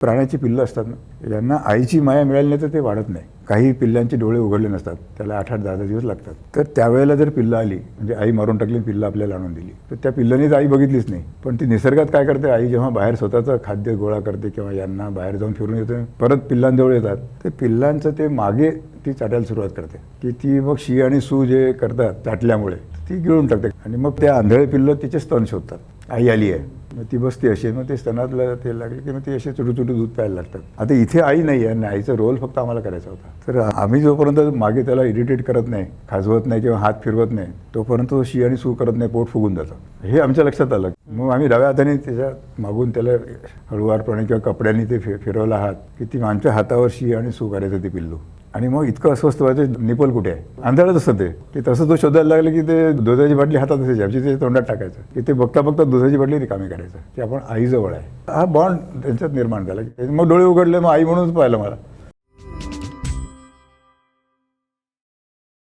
प्राण्याची पिल्लं असतात ना यांना आईची माया मिळाली नाही तर ते वाढत नाही. काही पिल्लांचे डोळे उघडले नसतात त्याला आठ आठ दहा दहा दिवस लागतात. तर त्यावेळेला जर पिल्लं आली म्हणजे आई मारून टाकली पिल्लं आपल्याला आणून दिली तर त्या पिल्लानेच आई बघितलीच नाही. पण ती निसर्गात काय करते आई जेव्हा बाहेर स्वतःचं खाद्य गोळा करते किंवा यांना बाहेर जाऊन फिरून येते परत पिल्लांजवळ येतात ते पिल्लांचं ते मागे ती चाटायला सुरुवात करते. की ती मग शी आणि सू जे करतात चाटल्यामुळे ती गिळून टाकते. आणि मग त्या आंधळे पिल्लं तिचे स्तन शोधतात. आई आली आहे. मग ती बसते अशी. मग ते स्तनातलं ते लागले की मग ते असे छोटे छोटे दूध प्यायला लागतात. आता इथे आई नाही आहे. आणि आईचा रोल फक्त आम्हाला करायचा होता. तर आम्ही जोपर्यंत मागे त्याला इरिटेट करत नाही खाजवत नाही किंवा हात फिरवत नाही तोपर्यंत तो शी आणि सू करत नाही पोट फुगून जातं. हे आमच्या लक्षात आलं. मग आम्ही डाव्या हाताने त्याच्या मागून त्याला हळुवारपणे किंवा कपड्यांनी ते फि फिरवला हात की ती आमच्या हातावर शी आणि सू करायचं ते पिल्लू. आणि मग इतकं अस्वस्थ व्हायचं निपल कुठे आहे? अंधारात असतं ते. की तसं तो शोधायला लागलं की ते दुधाची बाटली हातात असायची आमची ते तोंडात टाकायचं. की ते बघता बघता दुधाची बाटली रिकामी करायचं. की आपण आईजवळ आहे. हा बॉन्ड त्यांच्यात निर्माण झाला. मग डोळे उघडले मग आई म्हणूनच पाहिलं मला.